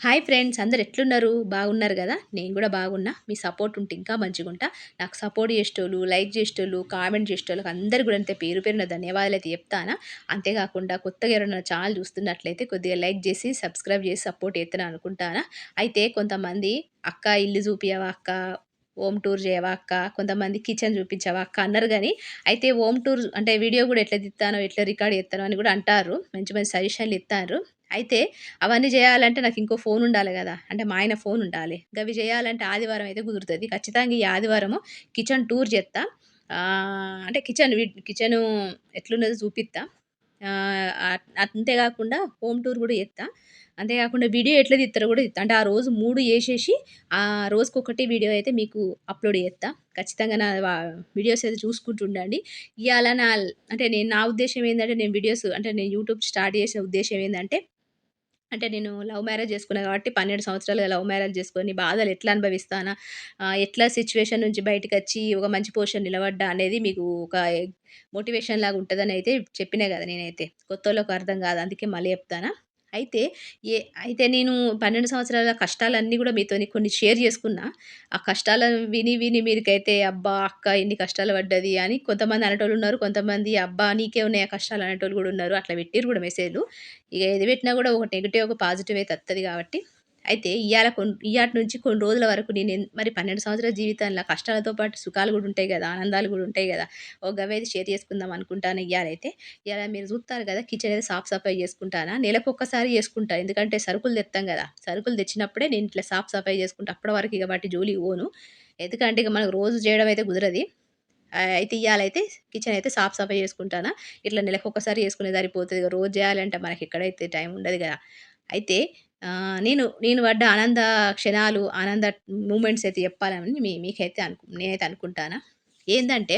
Hi friends అందరు ఎట్లున్నారు? బాగున్నారు కదా? నేను కూడా బాగున్నా. మీ సపోర్ట్ ఉంటే ఇంకా మంచిగుంటా నాకు సపోర్ట్ చేసేటోళ్ళు లైక్ చేసేటోళ్ళు కామెంట్ చేసేటోళ్ళకి అందరు కూడా అంతే పేరు పేరున ధన్యవాదాలు అయితే చెప్తానా. అంతేకాకుండా కొత్తగా ఎవరైనా ఛానల్ చూస్తున్నట్లయితే కొద్దిగా లైక్ చేసి సబ్స్క్రైబ్ చేసి సపోర్ట్ చేస్తాను అనుకుంటానా. అయితే కొంతమంది అక్క ఇల్లు చూపియవా అక్క హోమ్ టూర్ చేయవా అక్క కొంతమంది కిచెన్ చూపించవా అక్క అన్నారు కానీ అయితే హోమ్ టూర్ అంటే వీడియో కూడా ఎట్లా తిత్తానో ఎట్లా రికార్డ్ చేస్తానో అని కూడా అంటారు. మంచి మంచి సజెషన్లు ఇస్తారు అయితే అవన్నీ చేయాలంటే నాకు ఇంకో ఫోన్ ఉండాలి కదా అంటే మా ఆయన ఫోన్ ఉండాలి. గవి చేయాలంటే ఆదివారం అయితే కుదురుతుంది. ఖచ్చితంగా ఈ ఆదివారము కిచెన్ టూర్ చేస్తా అంటే కిచెన్ కిచెను ఎట్లున్నదో చూపిస్తా అంతేకాకుండా హోమ్ టూర్ కూడా చేస్తా అంతేకాకుండా వీడియో ఎట్లా తీస్తారో కూడా తీస్తా అంటే ఆ రోజు మూడు వేసేసి ఆ రోజుకొకటి వీడియో అయితే మీకు అప్లోడ్ చేస్తా ఖచ్చితంగా నా వీడియోస్ అయితే చూసుకుంటుండండి ఇవాళ నా అంటే నేను నా ఉద్దేశం ఏంటంటే నేను వీడియోస్ అంటే నేను యూట్యూబ్ స్టార్ట్ చేసిన ఉద్దేశం ఏంటంటే అంటే నేను లవ్ మ్యారేజ్ చేసుకున్నా కాబట్టి పన్నెండు సంవత్సరాలుగా లవ్ మ్యారేజ్ చేసుకొని బాధలు ఎట్లా అనుభవిస్తానా? ఎట్లా సిచ్యువేషన్ నుంచి బయటకు వచ్చి ఒక మంచి పొజిషన్ నిలబడ్డా అనేది మీకు ఒక మోటివేషన్ లాగా ఉంటుందని అయితే చెప్పినా కదా నేనైతే. కొత్త వాళ్ళకి అర్థం కాదు అందుకే మళ్ళీ చెప్తానా? అయితే ఏ అయితే నేను పన్నెండు సంవత్సరాల కష్టాలన్నీ కూడా మీతోని కొన్ని షేర్ చేసుకున్నా. ఆ కష్టాలను విని విని మీరికైతే అబ్బా అక్క ఎన్ని కష్టాలు పడ్డది అని కొంతమంది అనేటోళ్ళు ఉన్నారు. కొంతమంది అబ్బా నీకే ఉన్నాయి ఆ కష్టాలు అనేటోళ్ళు కూడా ఉన్నారు. అట్లా పెట్టిరు కూడా మెసేజ్లు. ఇక ఏది పెట్టినా కూడా ఒక నెగిటివ్ ఒక పాజిటివ్ అయితే వస్తుంది కాబట్టి అయితే ఇవాళ కొన్ని ఇవాటి నుంచి కొన్ని రోజుల వరకు నేను మరి పన్నెండు సంవత్సరాల జీవితంలో కష్టాలతో పాటు సుఖాలు కూడా ఉంటాయి కదా ఆనందాలు కూడా ఉంటాయి కదా ఒక గవేది షేర్ చేసుకుందాం అనుకుంటాను ఇవాళైతే ఇవాళ మీరు చూస్తారు కదా కిచెన్ అయితే సాఫ్ సఫాయి చేసుకుంటానా నెలకు ఒక్కసారి చేసుకుంటాను ఎందుకంటే సరుకులు తెస్తాం కదా సరుకులు తెచ్చినప్పుడే నేను ఇట్లా సాఫ్ సఫాయి చేసుకుంటా అప్పటి వరకు ఇక వాటి జోలికి పోను. ఎందుకంటే ఇక మనకు రోజు చేయడం అయితే కుదరది. అయితే ఇవ్వాలైతే కిచెన్ అయితే సాఫ్ సఫాయి చేసుకుంటానా ఇట్లా నెలకు ఒక్కసారి చేసుకునే సరిపోతుంది రోజు చేయాలంటే మనకి ఎక్కడైతే టైం ఉండదు కదా. అయితే నేను నేను పడ్డ ఆనంద క్షణాలు, ఆనంద మూమెంట్స్ అయితే చెప్పాలని మీ మీకైతే అనుకు నేనైతే అనుకుంటానా. ఏంటంటే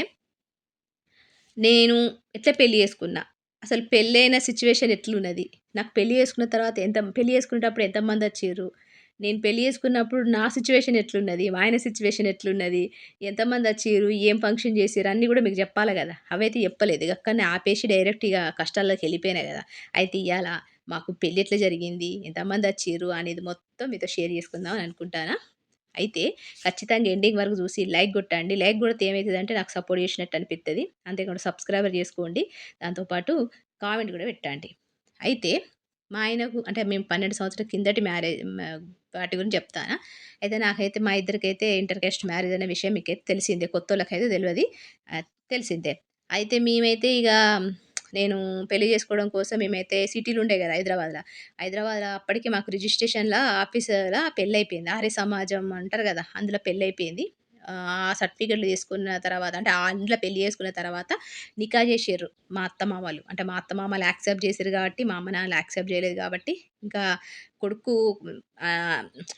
నేను ఎట్లా పెళ్ళి చేసుకున్నా? అసలు పెళ్ళైన సిచ్యువేషన్ ఎట్లున్నది? నాకు పెళ్ళి చేసుకున్న తర్వాత ఎంత పెళ్ళి చేసుకునేటప్పుడు ఎంతమంది వచ్చారు నేను పెళ్ళి చేసుకున్నప్పుడు నా సిచ్యువేషన్ ఎట్లున్నది? మా ఆయన సిచ్యువేషన్ ఎట్లున్నది? ఎంతమంది వచ్చిర్రు ఏం ఫంక్షన్ చేసారు అన్నీ కూడా మీకు చెప్పాలి కదా అవైతే చెప్పలేదు. అక్కడనే ఆపేసి డైరెక్ట్ ఇక కష్టాల్లోకి వెళ్ళిపోయినాయి కదా అయితే ఇవ్వాలా మాకు పెళ్ళి ఎట్లా జరిగింది ఎంతమంది వచ్చిర్రు అనేది మొత్తం మీతో షేర్ చేసుకుందాం అని అనుకుంటానా? అయితే ఖచ్చితంగా ఎండింగ్ వరకు చూసి లైక్ కొట్టండి. లైక్ కొడితే ఏమవుతుందంటే నాకు సపోర్ట్ చేసినట్టు అనిపిస్తుంది అంతేకాకుండా సబ్స్క్రైబర్ చేసుకోండి. దాంతోపాటు కామెంట్ కూడా పెట్టండి. అయితే మా ఆయనకు అంటే మేము పన్నెండు సంవత్సరాల కిందటి మ్యారేజ్ వాటి గురించి చెప్తాను? అయితే నాకైతే మా ఇద్దరికైతే ఇంటర్ కాస్ట్ మ్యారేజ్ అనే విషయం మీకైతే తెలిసిందే. కొత్త వాళ్ళకైతే తెలియదు తెలిసిందే. అయితే మేమైతే ఇక నేను పెళ్ళి చేసుకోవడం కోసం మేమైతే సిటీలు ఉండే కదా హైదరాబాద్లో. హైదరాబాద్లో అప్పటికి మాకు రిజిస్ట్రేషన్లో ఆఫీసర్లో పెళ్ళి అయిపోయింది ఆర్య సమాజం అంటారు కదా అందులో పెళ్ళైపోయింది. ఆ సర్టిఫికెట్లు తీసుకున్న తర్వాత అంటే ఆ ఇంట్లో పెళ్ళి చేసుకున్న తర్వాత నికా చేసారు మా అత్తమామలు. అంటే మా అత్తమామలు యాక్సెప్ట్ చేశారు కాబట్టి మా అమ్మ నాన్నలు యాక్సెప్ట్ చేయలేదు కాబట్టి ఇంకా కొడుకు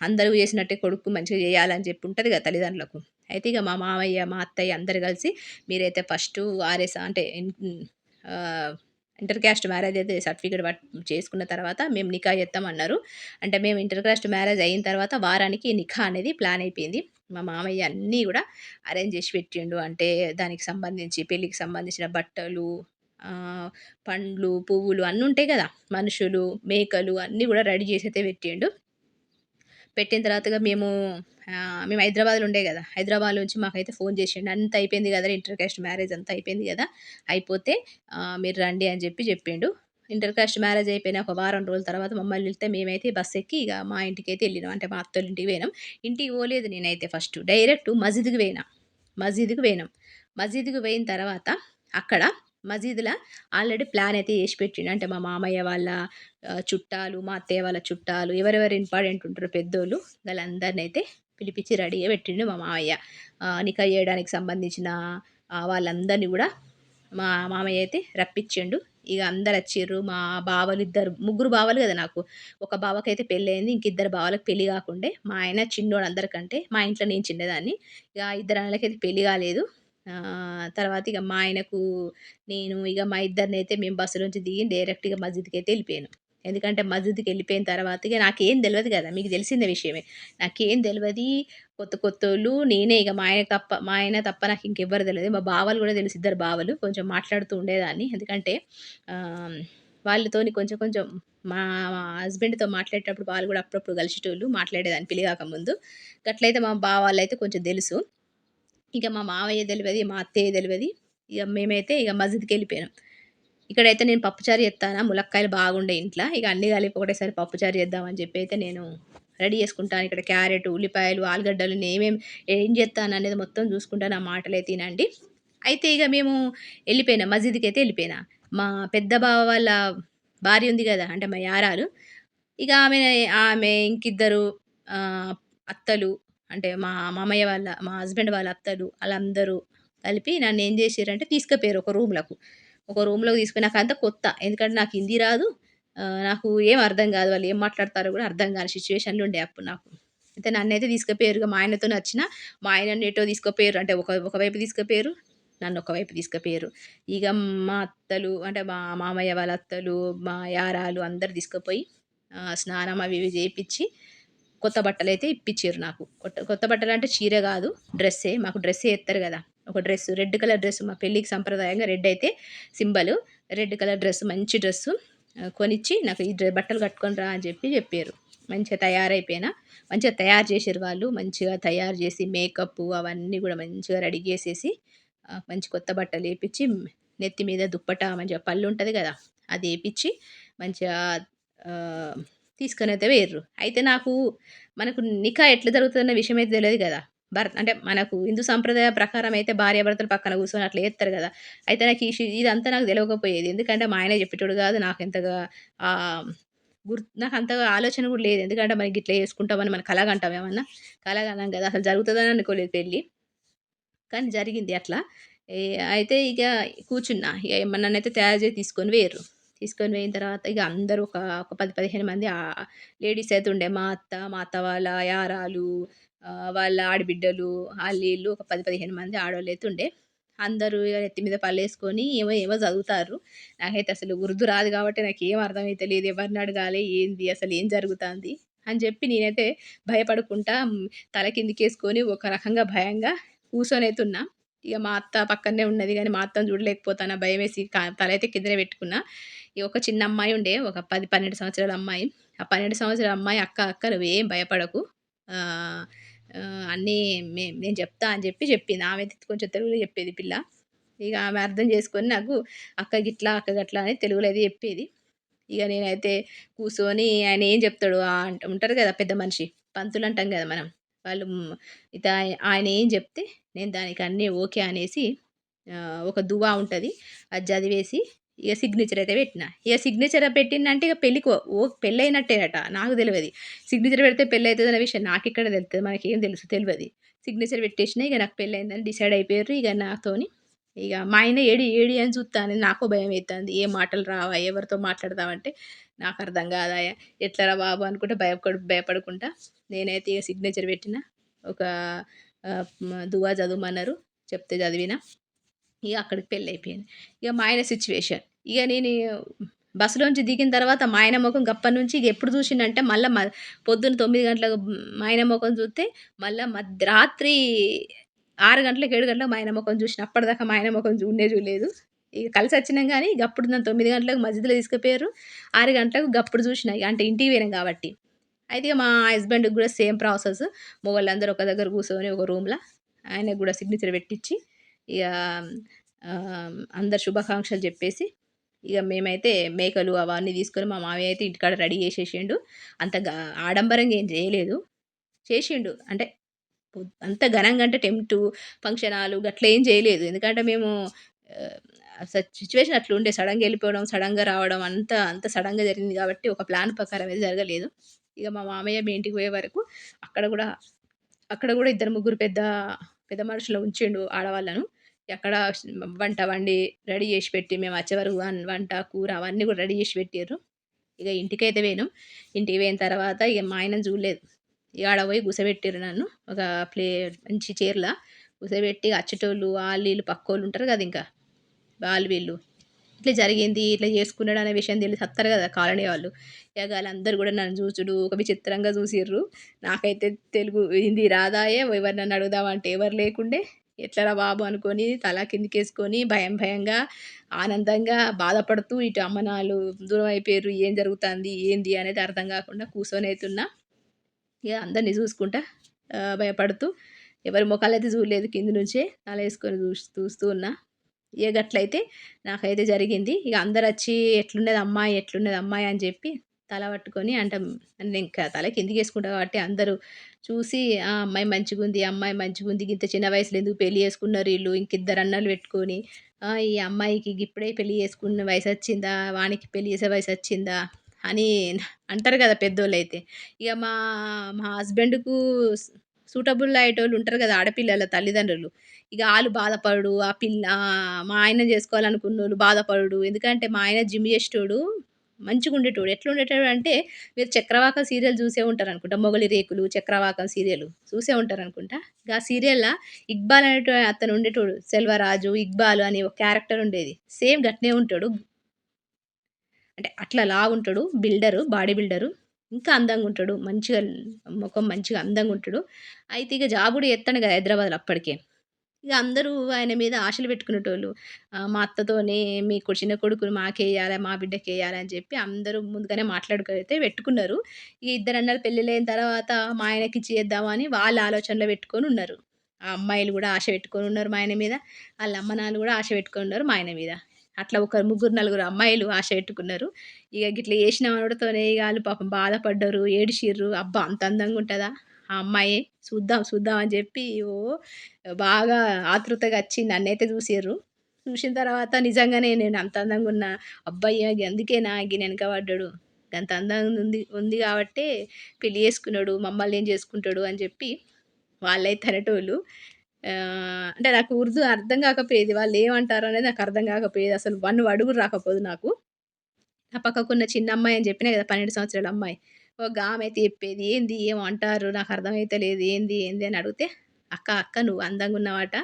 అందరూ చేసినట్టే కొడుకు మంచిగా చేయాలని చెప్పి ఉంటుంది కదా తల్లిదండ్రులకు. అయితే ఇక మా మామయ్య మా అత్తయ్య అందరు కలిసి మీరైతే ఫస్ట్ ఆర్ఎస్ అంటే ఇంటర్ క్యాస్ట్ మ్యారేజ్ అయితే సర్టిఫికేట్ చేసుకున్న తర్వాత మేము నికా చేస్తామన్నారు అంటే మేము ఇంటర్ క్యాస్ట్ మ్యారేజ్ అయిన తర్వాత వారానికి నిఖా అనేది ప్లాన్ అయిపోయింది. మా మామయ్య అన్నీ కూడా అరేంజ్ చేసి పెట్టిండు. అంటే దానికి సంబంధించి పెళ్ళికి సంబంధించిన బట్టలు పండ్లు పువ్వులు అన్నీ ఉంటాయి కదా మనుషులు మేకలు అన్నీ కూడా రెడీ చేసి అయితే పెట్టిండు. పెట్టిన తర్వాతగా మేము మేము హైదరాబాద్లో ఉండే కదా. హైదరాబాద్ నుంచి మాకైతే ఫోన్ చేసిండు. అంత అయిపోయింది కదా ఇంటర్ కాస్ట్ మ్యారేజ్ అంతా అయిపోయింది కదా. అయిపోతే మీరు రండి అని చెప్పి చెప్పిండు. ఇంటర్ కాస్ట్ మ్యారేజ్ అయిపోయిన ఒక వారం రోజుల తర్వాత మమ్మల్ని వెళ్తే మేమైతే బస్ ఎక్కి ఇక మా ఇంటికి అయితే వెళ్ళినాం. అంటే మా అత్తోళ్ళ ఇంటికి పోయినాం. ఇంటికి పోలేదు నేనైతే ఫస్ట్. డైరెక్ట్ మసీద్కి పోయినా. మసీదుకు పోయినాం. మసీద్కి పోయిన తర్వాత అక్కడ మసీదులో ఆల్రెడీ ప్లాన్ అయితే చేసి పెట్టిండు. అంటే మా మామయ్య వాళ్ళ చుట్టాలు మా అత్తయ్య వాళ్ళ చుట్టాలు ఎవరెవరు ఇంపార్టెంట్ ఉంటారో పెద్దోళ్ళు వాళ్ళందరినీ అయితే పిలిపించి రెడీగా పెట్టిండు మా మామయ్య. నికా చేయడానికి సంబంధించిన వాళ్ళందరినీ కూడా మా మామయ్య అయితే రప్పించిండు. ఇక అందరు వచ్చిర్రు. మా బావలు ఇద్దరు ముగ్గురు బావలు కదా నాకు. ఒక బావకైతే పెళ్ళి అయింది ఇంక ఇద్దరు బావలకు పెళ్ళి కాకుండే. మా ఆయన చిన్నోడు అందరికంటే మా ఇంట్లో నేను చిన్నదాన్ని. ఇక ఇద్దరు అన్నలకైతే పెళ్ళి కాలేదు. తర్వాత ఇక మా ఆయనకు నేను ఇక మా ఇద్దరిని అయితే మేము బస్సు నుంచి దిగి డైరెక్ట్గా మస్జిద్కి అయితే వెళ్ళిపోయాను. ఎందుకంటే మస్జిద్కి వెళ్ళిపోయిన తర్వాత ఇక నాకేం తెలియదు కదా! మీకు తెలిసిన విషయమే. నాకేం తెలియదు కొత్త కొత్తోళ్ళు నేనే ఇక మా ఆయన తప్ప మా ఆయన తప్ప నాకు ఇంకెవ్వరు తెలియదు మా బావలు కూడా తెలుసు ఇద్దరు బావలు. కొంచెం మాట్లాడుతూ ఉండేదాన్ని. ఎందుకంటే వాళ్ళతోని కొంచెం కొంచెం మా మా హస్బెండ్‌తో మాట్లాడేటప్పుడు వాళ్ళు కూడా అప్పుడప్పుడు కలిసేటోళ్ళు మాట్లాడేదాన్ని పిలిగాక ముందు అట్లయితే మా బావ వాళ్ళైతే కొంచెం తెలుసు. ఇక మా మావయ్య తెలివది మా అత్తయ్య తెలివది. ఇక మేమైతే ఇక మస్జిద్కి వెళ్ళిపోయినాం. ఇక్కడైతే నేను పప్పుచారు చేత్తానా, ములక్కాయలు బాగుండే ఇంట్లో. ఇక అన్ని కలిపి ఒకటేసారి పప్పుచారు చేద్దామని చెప్పి అయితే నేను రెడీ చేసుకుంటాను. ఇక్కడ క్యారెట్, ఉల్లిపాయలు, ఆలుగడ్డలు నేమేం ఏం చేస్తాను అనేది మొత్తం చూసుకుంటాను ఆ మాటలే తినండి. అయితే ఇక మేము వెళ్ళిపోయినా మస్జిద్కి అయితే వెళ్ళిపోయినా. మా పెద్ద బావ వాళ్ళ భార్య ఉంది కదా అంటే మా యారాలు. ఇక ఆమె ఆమె ఇంకిద్దరు అత్తలు అంటే మా మామయ్య వాళ్ళ మా హస్బెండ్ వాళ్ళ అత్తలు వాళ్ళందరూ కలిపి నన్ను ఏం జేసిర్రంటే తీసుకుపోయారు ఒక రూమ్‌లకు. ఒక రూమ్‌లోకి నాకు అంత కొత్త. ఎందుకంటే నాకు హిందీ రాదు. నాకు ఏం అర్థం కాదు వాళ్ళు ఏం మాట్లాడతారో కూడా అర్థం కాని సిచ్యువేషన్లు ఉండే అప్పుడు నాకు. అయితే నన్నైతే అయితే తీసుకుపోయారు మా ఆయనతో వచ్చిన. మా ఆయన ఎటో తీసుకుపోయారు అంటే ఒక ఒకవైపు తీసుకుపోయారు నన్ను ఒకవైపు తీసుకుపోయారు ఇక మా అత్తలు అంటే మా మామయ్య వాళ్ళ అత్తలు, మా యారాలు అందరూ తీసుకుపోయి స్నానం అవి ఇవి చేయించి కొత్త బట్టలైతే ఇప్పిచ్చిర్రు నాకు. కొత్త కొత్త బట్టలంటే చీర కాదు డ్రెస్సే. మాకు డ్రెస్సే వేస్తారు కదా ఒక డ్రెస్ రెడ్ కలర్ డ్రెస్ మా పెళ్ళికి సంప్రదాయంగా రెడ్ అయితే సింబల్ రెడ్ కలర్ డ్రెస్ మంచి డ్రెస్సు కొనిచ్చి నాకు ఈ బట్టలు కట్టుకొని రా అని చెప్పి చెప్పారు మంచిగా తయారైపోయినా. మంచిగా తయారు చేసిర్రు వాళ్ళు. మంచిగా తయారు చేసి మేకప్ అవన్నీ కూడా మంచిగా రెడీ చేసేసి మంచి కొత్త బట్టలు వేపించి నెత్తి మీద దుప్పట మంచిగా పళ్ళు ఉంటుంది కదా అది వేపించి మంచిగా తీసుకొని అయితే పోయిర్రు. అయితే నాకు మనకు నికా ఎట్లా జరుగుతుందన్న విషయం అయితే తెలియదు కదా భర్త అంటే మనకు హిందూ సంప్రదాయ ప్రకారం అయితే భార్యాభర్తలు పక్కన కూర్చొని అట్లా చేస్తారు కదా అయితే నాకు ఈ ఇదంతా నాకు తెలియకపోయేది ఎందుకంటే మా ఆయన చెప్పేటోడు కాదు నాకు ఎంతగా గుర్తు నాకు అంతగా ఆలోచన కూడా లేదు. ఎందుకంటే మనకి ఇట్లా చేసుకుంటామని మనం కలగంటాం ఏమన్నా? కలగనం కదా అసలు జరుగుతుందని అనుకోలేదు పెళ్ళి కానీ జరిగింది అట్లా. ఏ అయితే ఇక కూర్చున్నా. ఇగ అయితే తయారు చేసి తీసుకొని వేరు తీసుకొని పోయిన తర్వాత ఇక అందరూ ఒక ఒక 10, 15 మంది లేడీస్ అయితే ఉండే. మా అత్త, మా అత్త వాళ్ళ యారాలు, వాళ్ళ ఆడబిడ్డలు వాళ్ళు ఒక 10, 15 మంది ఆడోళ్ళైతే ఉండే. అందరూ ఇగ నెత్తి మీద పల్లేసుకొని ఏమో ఏమో చదువుతారు నాకైతే అసలు ఉర్దు రాదు కాబట్టి నాకు ఏం అర్థమైతే లేదు ఎవరిని అడగాలి? ఏంది? అసలు ఏం జరుగుతుంది అని చెప్పి నేనైతే భయపడకుండా తల కిందికేసుకొని ఒక రకంగా భయంగా కూర్చొనైతే ఉన్నా. ఇక మా అత్త పక్కనే ఉన్నది కానీ మా అత్తని చూడలేకపోతాన్నా భయం వేసి తలైతే కిందనే పెట్టుకున్నా. ఇక ఒక చిన్న అమ్మాయి ఉండే. ఒక 10, 12 సంవత్సరాల అమ్మాయి. ఆ 12 సంవత్సరాల అమ్మాయి "అక్క, అక్క నువ్వేం భయపడకు. అన్నీ మే నేను చెప్తా" అని చెప్పి చెప్పింది. ఆమె కొంచెం తెలుగులో చెప్పేది పిల్ల. ఇక ఆమె అర్థం చేసుకొని నాకు "అక్క గిట్లా, అక్క గట్లా" అని తెలుగులో అయితే చెప్పేది. ఇక నేనైతే కూర్చొని ఆయన ఏం చెప్తాడు ఆహ్, ఉంటారు కదా పెద్ద మనిషి. పంతులు అంటాం కదా మనం. వాళ్ళు ఆయన ఏం చెప్తే నేను దానికి అన్నీ ఓకే అనేసి ఒక దువా ఉంటుంది. అది చదివేసి ఇక సిగ్నేచర్ అయితే పెట్టిన. ఇక సిగ్నేచర్ పెట్టిందంటే ఇక పెళ్ళికి ఓ పెళ్ళి అయినట్టేనట నాకు తెలియదు. సిగ్నేచర్ పెడితే పెళ్ళయితదన్న విషయం నాకు ఇక్కడ తెలుస్తుంది? మనకేం తెలుసు? తెలియదు. సిగ్నేచర్ పెట్టేసినా. ఇక నాకు పెళ్ళయిందని డిసైడ్ అయిపోయారు ఇక నాతోని ఇక మా ఆయన ఏడి ఏడి అని చూస్తాను నాకు భయం అవుతుంది ఏ మాటలు రావా? ఎవరితో మాట్లాడదామంటే నాకు అర్థం కాదాయా ఎట్లరా బాబు అనుకుంటే భయపడు భయపడకుండా నేనైతే ఇక సిగ్నేచర్ పెట్టిన ఒక దువా చదవమన్నారు. చెప్తే చదివినా. ఇక అక్కడికి పెళ్ళయిపోయింది. ఇక మా ఆయన సిచ్యువేషన్ ఇక నేను బస్సులోంచి దిగిన తర్వాత మా ఆయన మొఖం గప్పనుంచి ఇక ఎప్పుడు చూసిండంటే మళ్ళీ మ పొద్దున్న తొమ్మిది గంటలకు మా ఆయన మొఖం చూస్తే మళ్ళీ మధ్య ఆరు గంటలకు, ఏడు గంటలకు మా ఆయన మొఖం చూసిన. అప్పటిదాకా మా ఆయన మొఖం ఉండే చూడలేదు. ఇక కలిసి వచ్చినాం కానీ గప్పుడు నన్ను తొమ్మిది గంటలకు మస్జిద్‌లో తీసుకుపోయారు ఆరు గంటలకు గప్పుడు చూసిన. అంటే ఇంటికి పోయినాం కాబట్టి. అయితే మా హస్బెండ్‌కి కూడా సేమ్ ప్రాసెస్. మొగళ్ళందరూ ఒక దగ్గర కూర్చొని ఒక రూమ్లో ఆయనకు కూడా సిగ్నేచర్ పెట్టిచ్చి ఇక అందరు శుభాకాంక్షలు చెప్పేసి ఇక మేమైతే మేకలు అవన్నీ తీసుకొని మా మావయ్య అయితే ఇంటికాడ రెడీ చేసేసిండు. అంత ఆడంబరంగా ఏం చేయలేదు. చేసిండు. అంటే అంత ఘనంగా అంటే టెంటు, ఫంక్షన్ హాలు అట్లా ఏం చేయలేదు. ఎందుకంటే మేము సిచ్యువేషన్ అట్లా ఉండే సడన్గా వెళ్ళిపోవడం సడన్గా రావడం అంతా అంత సడన్గా జరిగింది కాబట్టి ఒక ప్లాన్ ప్రకారం అయితే జరగలేదు. ఇక మా మామయ్య మీ ఇంటికి పోయే వరకు అక్కడ కూడా అక్కడ కూడా ఇద్దరు ముగ్గురు పెద్ద పెద్ద మనుషులు ఉంచిండు ఆడవాళ్ళను. అక్కడ వంట వండి రెడీ చేసి పెట్టి మేము వచ్చే వరకు వంట, కూర అవన్నీ కూడా రెడీ చేసి పెట్టారు ఇక ఇంటికైతే పోయినాం. ఇంటికి పోయిన తర్వాత ఇక మా ఆయన చూడలేదు. ఇగ ఆడ పోయి కూసోబెట్టిర్రు నన్ను. ఒక ప్లే మంచి చైర్‌ల కూసోబెట్టి అచ్చేటోళ్ళు ఆళ్ళు ఈళ్ళు పక్కోళ్ళు ఉంటారు కదా ఇంకా. వాళ్ళు వీళ్ళు. ఇట్లా జరిగింది. ఇట్లా చేసుకున్నాడు అనే విషయం తెలిసి వస్తారు కదా కాలనీ వాళ్ళు. ఇక వాళ్ళందరూ కూడా నన్ను చూసుడు ఒక విచిత్రంగా చూసిర్రు. నాకైతే తెలుగు హిందీ రాదాయె ఎవరినన్నా అడుగుదామంటే ఎవరు లేకుండే. ఎట్లరా బాబు అనుకొని తల కిందికేసుకొని భయం భయంగా, ఆనందంగా, బాధపడుతూ ఇటు అమ్మనాలు దూరం అయిపోయారు ఏం జరుగుతుంది ఏంది? అనేది అర్థం కాకుండా కూర్చొని అవుతున్నా ఇక అందరిని చూసుకుంటా భయపడుతూ ఎవరి మొఖాలైతే చూడలేదు కింది నుంచే తలేసుకొని చూసి చూస్తూ ఉన్నా. ఇక గట్లయితే నాకైతే జరిగింది. ఇక అందరు వచ్చి "ఎట్లున్నది అమ్మాయి? ఎట్లున్నది అమ్మాయి?" అని చెప్పి తల పట్టుకొని అంటే ఇంకా తల కిందికేసుకుంటా కాబట్టి అందరూ చూసి "ఆ! అమ్మాయి మంచిగుంది. అమ్మాయి మంచిగుంది. గింత చిన్న వయసులో ఎందుకు పెళ్ళి చేసుకున్నారు ఈళ్ళు? ఇంకిద్దరు అన్నలు పెట్టుకొని. ఈ అమ్మాయికి ఇప్పుడే పెళ్ళి చేసుకున్న వయసు వచ్చిందా వానికి పెళ్ళి చేసే వయసు వచ్చిందా అని అంటారు కదా పెద్దోళ్ళు అయితే ఇక మా మా హస్బెండ్‌కు సూటబుల్ అయ్యేటోళ్ళు ఉంటారు కదా ఆడపిల్లల తల్లిదండ్రులు. ఇక వాళ్ళు బాధపడుడు, ఆ పిల్ల మా ఆయన చేసుకోవాలనుకున్న వాళ్ళు బాధపడుడు. ఎందుకంటే మా ఆయన జిమ్ చేస్టోడు మంచిగా ఉండేటోడు ఎట్లా ఉండేటోడు అంటే మీరు 'చక్రవాకం' సీరియల్ జూసే ఉంటారనుకుంటా. 'మొగలి రేకులు', 'చక్రవాకం' సీరియల్ చూసే ఉంటారు అనుకుంటా ఆ సీరియల్లో ఇక్బాల్ అనేటో అతను ఉండేటోడు. 'సెల్వరాజు', 'ఇక్బాల్' అని ఒక క్యారెక్టర్ ఉండేది. సేమ్ గట్నే ఉంటాడు. అంటే అట్లా లాగుంటాడు బిల్డరు. Body builder. ఇంకా అందంగా ఉంటాడు మంచిగా ముఖం మంచిగా అందంగా ఉంటాడు అయితే ఇక జాబ్ కూడా ఎత్తాను కదా హైదరాబాద్‌లో అప్పటికే. ఇక అందరూ ఆయన మీద ఆశలు పెట్టుకునేటోళ్ళు. మా అత్తతోనే "మీకు చిన్న కొడుకుని మాకేయాలి మా బిడ్డకేయాలి" అని చెప్పి అందరూ ముందుగానే మాట్లాడుకైతే పెట్టుకున్నారు. ఇక ఇద్దరు అన్నారు పెళ్ళిళ్ళైన తర్వాత మా ఆయనకి చేద్దామని వాళ్ళ ఆలోచనలో పెట్టుకొనున్నారు. ఆ అమ్మాయిలు కూడా ఆశ పెట్టుకొని ఉన్నారు మా ఆయన మీద. వాళ్ళ అమ్మ నాన్నలు కూడా ఆశ పెట్టుకొనున్నారు మా ఆయన మీద. అట్లా ఒక ముగ్గురు, నలుగురు అమ్మాయిలు ఆశ పెట్టుకున్నారు. ఇక గిట్ల చేసిన అనుడుతోనే ఇగ పాపం బాధపడ్డరు, ఏడిచిర్రు అబ్బా! అంత అందంగా ఉంటుందా ఆ అమ్మాయి? చూద్దాం, చూద్దాం అని చెప్పి ఓ బాగా ఆతృతగా వచ్చి నన్నైతే జూసిర్రు. చూసిన తర్వాత నిజంగానే నేను అంత అందంగా ఉన్నా అబ్బాయి అందుకే నా గినెనక వెనకబడ్డాడు అంత అందంగా ఉంది ఉంది కాబట్టి పెళ్ళి చేసుకున్నాడు. మమ్మల్ని ఏం చేసుకుంటాడు అని చెప్పి వాళ్ళైతే అనేటోళ్ళు. అంటే నాకు ఉర్దూ అర్థం కాకపోయేది వాళ్ళు ఏమంటారు అనేది నాకు అర్థం కాకపోయేది అసలు వన్ అడుగు రాకపోదు నాకు. నా పక్కకున్న చిన్న అమ్మాయి అని చెప్పినా కదా పన్నెండు సంవత్సరాల అమ్మాయి. ఓ గామైతే చెప్పేది. "ఏంది ఏమో నాకు నాకు అర్థమైతలేదు. ఏంది? ఏంది?" అని అడిగితే, "అక్క, అక్క నువ్వు అందంగా ఉన్నవాట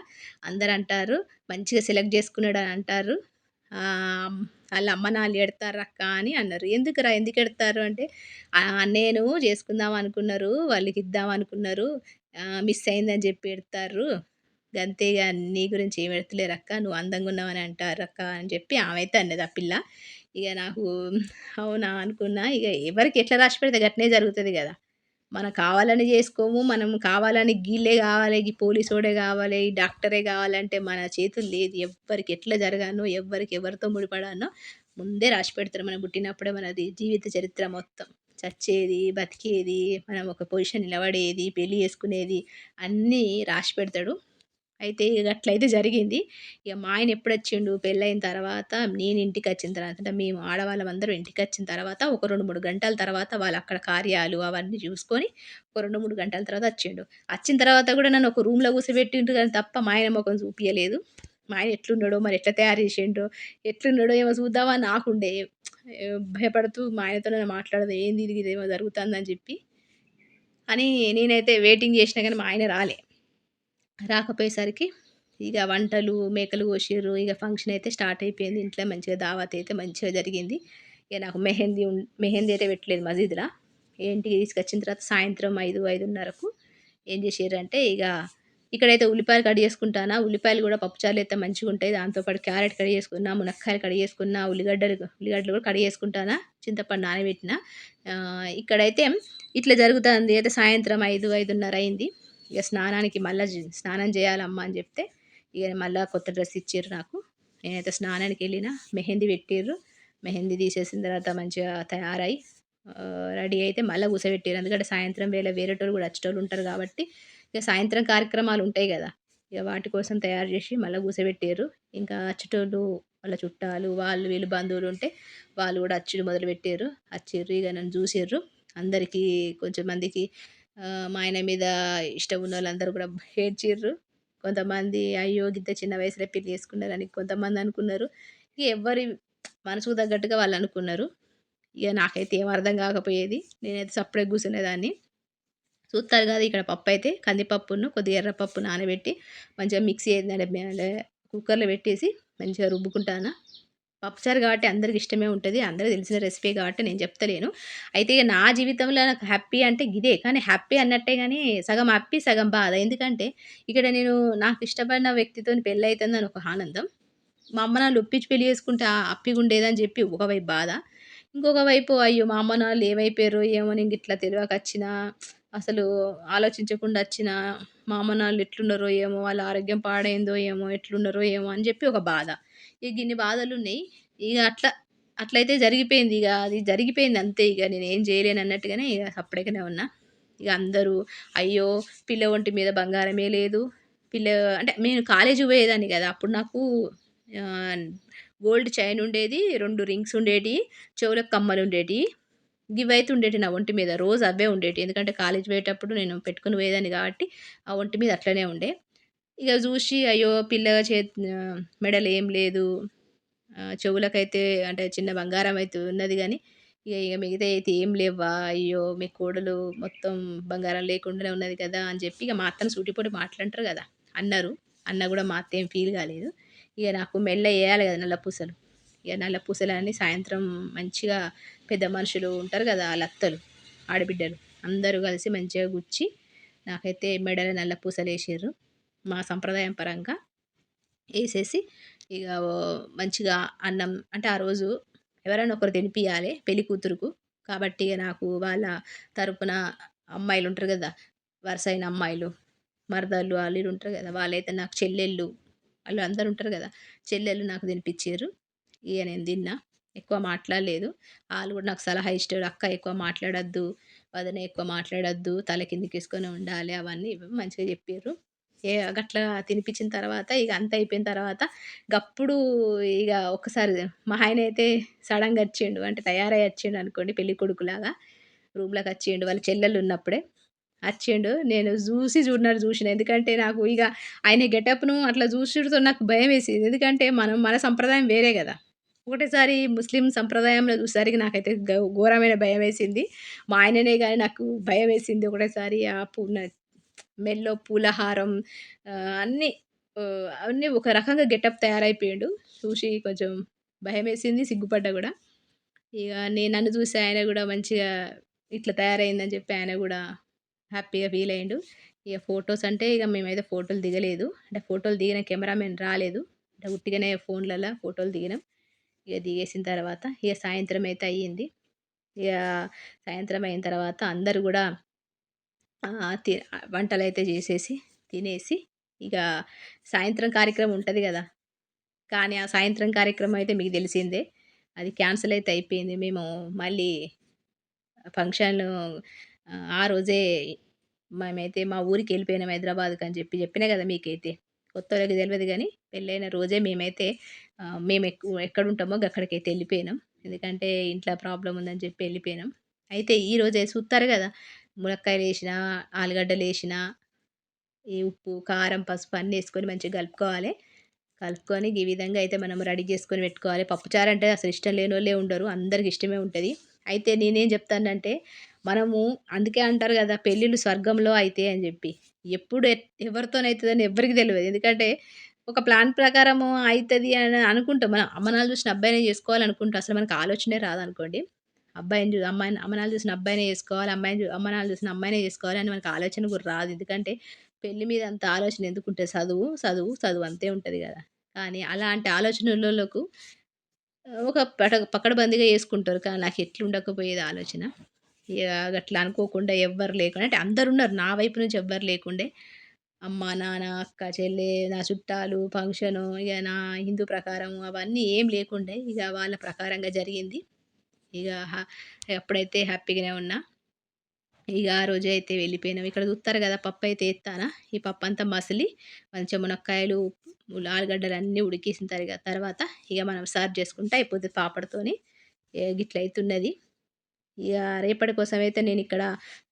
అందరు అంటారు మంచిగా సెలెక్ట్ చేసుకున్నాడు అని అంటారు వాళ్ళ అమ్మ ఎడతారు అక్క అని అన్నారు. "ఎందుకురా? ఎడతారు అంటే, నేను చేసుకుందాం అనుకున్నారు వాళ్ళకి ఇద్దాం అనుకున్నారు. మిస్ అయిందని చెప్పి పెడతారు గంతే నీ గురించి ఏం అక్క నువ్వు అందంగున్నావని అంటార్రక్క" అని చెప్పి ఆమె అయితే అన్నది ఆ పిల్ల. ఇక నాకు అవునా అనుకున్నా. ఇక ఎవరికి ఎట్లా రాసి పెడితే గట్నే జరుగుతుంది కదా మనం కావాలని చేసుకోము మనం కావాలని గీళ్ళే కావాలి గీ పోలీసోడే కావాలి ఈ డాక్టరే కావాలంటే మన చేతులు లేదు. ఎవ్వరికి ఎట్లా జరగానో ఎవ్వరికి ఎవరితో ముడిపడానో ముందే రాసి పెడతారు. మనం పుట్టినప్పుడే మనది జీవిత చరిత్ర మొత్తం. చచ్చేది, బతికేది, మనం ఒక పొజిషన్ నిలబడేది, పెళ్ళి చేసుకునేది అన్నీ రాసి పెడతాడు. అయితే ఇక అట్లయితే జరిగింది. ఇక మా ఆయన ఎప్పుడు వచ్చిండు పెళ్ళైన తర్వాత నేను ఇంటికి వచ్చిన తర్వాత అంటే మేము ఇంటికి వచ్చిన తర్వాత ఒక 2, 3 గంటల తర్వాత వాళ్ళు అక్కడ కార్యాలు అవన్నీ చూసుకొని ఒక 2, 3 గంటల తర్వాత వచ్చిండు వచ్చిన తర్వాత కూడా నన్ను ఒక రూమ్‌లో కూర్చోబెట్టిండు కానీ తప్ప మా ఆయన మొఖం చూపించలేదు మా ఆయన ఎట్లున్నాడో మరి ఎట్లా తయారు చేసిండో, ఎట్లున్నాడో ఏమో చూద్దామా నాకుండే. భయపడుతూ మా ఆయనతో నేను మాట్లాడదు ఏంది ఇది ఇదేమో జరుగుతుందని చెప్పి అని నేనైతే వెయిటింగ్ చేసినా కానీ మా ఆయన రాలే. రాకపోయేసరికి ఇక వంటలు, మేకలు కోసిర్రు. ఇక ఫంక్షన్ అయితే స్టార్ట్ అయిపోయింది. ఇంట్లో మంచిగా దావత్ అయితే మంచిగా జరిగింది. ఇక నాకు మెహందీ ఉం మెహందీ అయితే పెట్టలేదు మసీద్లో ఏంటికి తీసుకొచ్చిన తర్వాత సాయంత్రం 5, 5:30కు ఏం చేసారంటే ఇక ఇక్కడైతే ఉల్లిపాయలు కట్ చేసుకుంటానా. ఉల్లిపాయలు కూడా పప్పుచారులు అయితే మంచిగా ఉంటాయి దాంతోపాటు క్యారెట్ కట్ చేసుకున్నా, మునక్కాయలు కట్ చేసుకున్నా, ఉల్లిగడ్డలు ఉల్లిగడ్డలు కూడా కట్ చేసుకుంటానా. చింతపండు నానబెట్టిన. ఇక్కడైతే ఇట్లా జరుగుతుంది అయితే సాయంత్రం 5, 5:30 అయింది. ఇక స్నానానికి మళ్ళా స్నానం చేయాలమ్మా అని చెప్తే ఇక మళ్ళీ కొత్త డ్రెస్ ఇచ్చారు నాకు. నేనైతే స్నానానికి వెళ్ళిన మెహందీ పెట్టిర్రు. మెహందీ తీసేసిన తర్వాత మంచిగా తయారై రెడీ అయితే మళ్ళీ కూసబెట్టారు ఎందుకంటే సాయంత్రం వేళ వేరేటోళ్ళు కూడా వచ్చేటోళ్ళు ఉంటారు కాబట్టి ఇక సాయంత్రం కార్యక్రమాలు ఉంటాయి కదా ఇక వాటి కోసం తయారు చేసి మళ్ళీ కూసబెట్టారు ఇంకా అచ్చేటోళ్ళు వాళ్ళ చుట్టాలు, వాళ్ళు వీళ్ళు బంధువులు ఉంటే వాళ్ళు కూడా అచ్చుడు మొదలు పెట్టారు అచ్చిర్రు. ఇక నన్ను జూసిర్రు. అందరికీ కొంచెం మందికి మా ఆయన మీద ఇష్టం ఉన్న వాళ్ళందరూ కూడా ఏడ్చిర్రు. కొంతమంది అయ్యో! గిద్ద చిన్న వయసులో పెళ్ళి చేసుకున్నారని కొంతమంది అనుకున్నారు. ఇక ఎవ్వరి మనసుకు తగ్గట్టుగా వాళ్ళు అనుకున్నారు. ఇక నాకైతే ఏం అర్థం కాకపోయేది నేనైతే సపరేట్ కూర్చునేదాన్ని చూస్తారు కదా ఇక్కడ పప్పు అయితే కందిపప్పును, కొద్దిగా ఎర్రపప్పు నానబెట్టి మంచిగా మిక్సీ ఏందంటే కుక్కర్‌లో పెట్టేసి మంచిగా రుబ్బుకుంటాను పప్పుచారు కాబట్టి అందరికి ఇష్టమే ఉంటుంది అందరికి తెలిసిన రెసిపీ కాబట్టి నేను చెప్తలేను. అయితే నా జీవితంలో నాకు హ్యాపీ అంటే ఇదే కానీ హ్యాపీ అన్నట్టే కానీ సగం హ్యాపీ, సగం బాధ. ఎందుకంటే ఇక్కడ నేను నాకు ఇష్టపడిన వ్యక్తితోని పెళ్ళయితందని ఒక ఆనందం. మా అమ్మ నాన్న ఒప్పించి పెళ్ళి చేసుకుంటే అప్పిగా ఉండేదని చెప్పి ఒకవైపు బాధ. ఇంకొక వైపు అయ్యో! మా అమ్మ నాన్నలు ఏమైపోయారో ఏమో నేను గిట్లా తెలవకచ్చినా, అసలు ఆలోచించకుండా వచ్చిన మా అమ్మ ఎట్లున్నారో ఏమో, వాళ్ళ ఆరోగ్యం పాడైందో ఏమో, ఎట్లున్నారో ఏమో అని చెప్పి ఒక బాధ. ఇగ గిన్ని బాధలున్నయి. ఇక అట్లా అట్లయితే జరిగిపోయింది. ఇక అది జరిగిపోయింది అంతే ఇక నేను ఏం చేయలేను చేయలేనన్నట్టుగానే ఇక సప్పుడేకనే ఉన్నా. ఇక అందరూ అయ్యో! పిల్ల ఒంటి మీద బంగారమే లేదు. పిల్ల అంటే నేను కాలేజీ పోయేదాన్ని కదా అప్పుడు నాకు గోల్డ్ చైన్ ఉండేది. రెండు రింగ్స్ ఉండేటి చెవులకు కమ్మలు ఉండేటి ఇవైతే ఉండేటి నా ఒంటి మీద. రోజు అవే ఉండేటి ఎందుకంటే కాలేజీ పోయేటప్పుడు నేను పెట్టుకుని పోయేదాన్ని కాబట్టి ఆ ఒంటి మీద అట్లనే ఉండే. ఇక చూసి అయ్యో! పిల్ల చే మెడల్ ఏం లేదు. చెవులకైతే అంటే చిన్న బంగారం అయితే ఉన్నది కానీ ఇక ఇక మిగతా అయితే ఏం లేవ్వా! అయ్యో! మీ కోడలు మొత్తం బంగారం లేకుండానే ఉన్నది కదా! అని చెప్పి ఇక మా అత్తను సూటిపోటి మాట్లాంటారు కదా అన్నారు. అన్న కూడా మా అత్త ఏం ఫీల్ కాలేదు ఇక నాకు మెల్ల వేయాలి కదా నల్ల పూసలు. ఇక నల్ల పూసలని సాయంత్రం మంచిగా పెద్ద మనుషులు ఉంటారు కదా ఆళ్ళ అత్తలు, ఆడబిడ్డలు అందరూ కలిసి మంచిగా గుచ్చి నాకైతే మెడల నల్ల పూసలేసిర్రు. మా సంప్రదాయం పరంగా వేసేసి ఇక మంచిగా అన్నం అంటే ఆ రోజు ఎవరైనా ఒకరు తినిపించాలి పెళ్ళి కూతురుకు. కాబట్టి నాకు వాళ్ళ తరపున కదా వరుస వరుసైన అమ్మాయిలు, మరదళ్ళు వాళ్ళు ఉంటారు కదా వాళ్ళైతే నాకు చెల్లెళ్ళు వాళ్ళు అందరు ఉంటారు కదా చెల్లెళ్ళు నాకు తినిపించారు ఇక నేను తిన్నా. ఎక్కువ మాట్లాడలేదు. వాళ్ళు కూడా నాకు సలహా ఇచ్చారు. "అక్క ఎక్కువ మాట్లాడొద్దు. వదిన ఎక్కువ మాట్లాడొద్దు. తల కిందికేసుకొని ఉండాలి." అవన్నీ మంచిగా చెప్పిర్రు. ఏ గట్లా తినిపించిన తర్వాత ఇక అంత అయిపోయిన తర్వాత గప్పుడు ఇక ఒక్కసారి మా ఆయన అయితే సడన్గా వచ్చిండు. అంటే తయారై వచ్చిండనుకోండి పెళ్ళికొడుకులాగా. రూమ్‌లోకొచ్చిండు. వాళ్ళ చెల్లెలు ఉన్నప్పుడే వచ్చిండు నేను చూసి చూడనట్టు చూసిన ఎందుకంటే నాకు ఇక ఆయన గెటప్‌ను అట్లా జూసుడుతోని నాకు భయం వేసింది ఎందుకంటే మనం మన సంప్రదాయం వేరే కదా ఒకటేసారి ముస్లిం సంప్రదాయంలో చూసేసరికి నాకైతే గ ఘోరమైన భయమేసింది. మా ఆయననే కానీ నాకు భయమేసింది ఒకటేసారి. ఆ పూన మెల్లో పూలహారం అన్నీ అన్నీ ఒక రకంగా గెటప్ తయారైపోయాడు చూసి కొంచెం భయమేసింది. సిగ్గుపడ్డా కూడా ఇక నేను నన్ను చూసి ఆయన కూడా మంచిగా ఇట్లా తయారైందని చెప్పి ఆయన కూడా హ్యాపీగా ఫీల్ అయ్యిండు. ఇక ఫోటోస్ అంటే ఇక మేమైతే ఫోటోలు దిగలేదు. అంటే ఫోటోలు దిగిన కెమెరామెన్ రాలేదు. అంటే ఉట్టిగానే ఫోన్లలో ఫోటోలు దిగినాం. ఇక దిగేసిన తర్వాత ఇక సాయంత్రం అయితే అయ్యింది. ఇక సాయంత్రం అయిన తర్వాత అందరూ కూడా తి వంటలు అయితే చేసేసి, తినేసి ఇక సాయంత్రం కార్యక్రమం ఉంటుంది కదా కానీ ఆ సాయంత్రం కార్యక్రమం అయితే మీకు తెలిసిందే. అది క్యాన్సిల్ అయితే అయిపోయింది. మేము మళ్ళీ ఫంక్షన్ ఆ రోజే మేమైతే మా ఊరికి వెళ్ళిపోయినాం హైదరాబాద్కి హైదరాబాద్‌కని చెప్పి చెప్పినా కదా మీకైతే. కొత్తోళ్ళకి తెలియదు కానీ పెళ్ళైన రోజే మేమైతే మేము ఎక్కు ఎక్కడ ఉంటామో అక్కడికైతే వెళ్ళిపోయినాం. ఎందుకంటే ఇంట్లో ప్రాబ్లం ఉందని చెప్పి వెళ్ళిపోయినాం. అయితే ఈరోజే మునక్కాయలు వేసిన ఆలుగడ్డలు వేసిన ఈ ఉప్పు, కారం, పసుపు అన్నీ వేసుకొని మంచిగా కలుపుకోవాలి. కలుపుకొని ఈ విధంగా అయితే మనం రెడీ చేసుకొని పెట్టుకోవాలి. పప్పుచారు అంటే అసలు ఇష్టం లేని వాళ్ళే ఉండరు. అందరికి ఇష్టమే ఉంటుంది. అయితే నేనేం చెప్తానంటే మనము అందుకే అంటారు కదా పెళ్ళిళ్ళు స్వర్గంలో అయితే అని చెప్పి. ఎప్పుడు ఎవరితోనైతుందని ఎవరికి ఎవ్వరికీ ఎందుకంటే ఒక ప్లాన్ ప్రకారము అవుతుంది అని అనుకుంటాం. మనం అమ్మనాలు చూసిన అబ్బాయినే చేసుకోవాలనుకుంటాం. అసలు మనకు ఆలోచనే రాదనుకోండి. అబ్బాయిని చూ అమ్మాయిని అమ్మనాలు చూసిన అబ్బాయినే చేసుకోవాలి. అమ్మాయిని అమ్మనాలు చూసిన అమ్మాయినే చేసుకోవాలి అని మనకు ఆలోచన కూడా రాదు. ఎందుకంటే పెళ్ళి మీద అంత ఆలోచన ఎందుకుంటే చదువు, చదువు, చదువు అంతే ఉంటుంది కదా కానీ అలాంటి ఆలోచనలకు ఒక పట పక్కడబందిగా చేసుకుంటారు. కానీ నాకు ఎట్లుండకపోయేది ఆలోచన. ఇక అట్లా అనుకోకుండా ఎవ్వరు లేకుండా అంటే అందరున్నారు. నా వైపు నుంచి ఎవ్వరు లేకుండే. అమ్మ, నాన్న, అక్క, చెల్లె, నా చుట్టాలు, ఫంక్షను ఇక నా హిందూ ప్రకారం అవన్నీ ఏం లేకుండే. ఇక వాళ్ళ ప్రకారంగా జరిగింది. ఇక హ అప్పుడైతే హ్యాపీగానే ఉన్నా. ఇక ఆ రోజే అయితే వెళ్ళిపోయినాం. ఇక్కడ చూస్తారు కదా పప్పు పప్పైతే ఎత్తానా. ఈ పప్పంతా మసిలి మంచిగా మునక్కాయలు, ఆలుగడ్డలు అన్నీ ఉడికేసిన తరగ తర్వాత ఇక మనం సర్వ్ చేసుకుంటే అయిపోతుంది పాపడతోని గిట్ల గిట్లయితున్నది. ఇక రేపటి కోసమైతే ఇక్కడ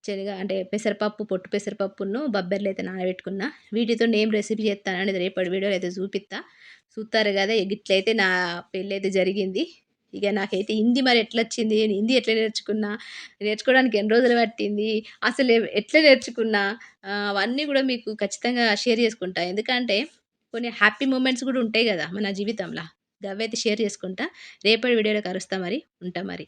శనగ అంటే పెసరపప్పు, పొట్టు పెసరపప్పును, బబ్బెర్లయితే నానబెట్టుకున్నా. వీటితో నేను రెసిపీ చేస్తాను అనేది రేపటి వీడియోలో అయితే చూపిస్తా చూస్తారు కదా ఇట్లయితే నా నా అయితే జరిగింది. ఇక నాకైతే హిందీ మరి ఎట్లా వచ్చింది నేను హిందీ ఎట్లా నేర్చుకున్నా? నేర్చుకోవడానికి ఎన్ని రోజులు పట్టింది? అసలు ఎట్లా నేర్చుకున్నా? అవన్నీ కూడా మీకు ఖచ్చితంగా షేర్ చేసుకుంటా. ఎందుకంటే కొన్ని హ్యాపీ మూమెంట్స్ కూడా ఉంటాయి కదా మన జీవితంలో గవ్వైతే షేర్ చేసుకుంటా రేపటి వీడియోలో కలుస్తా మరి ఉంటా మరి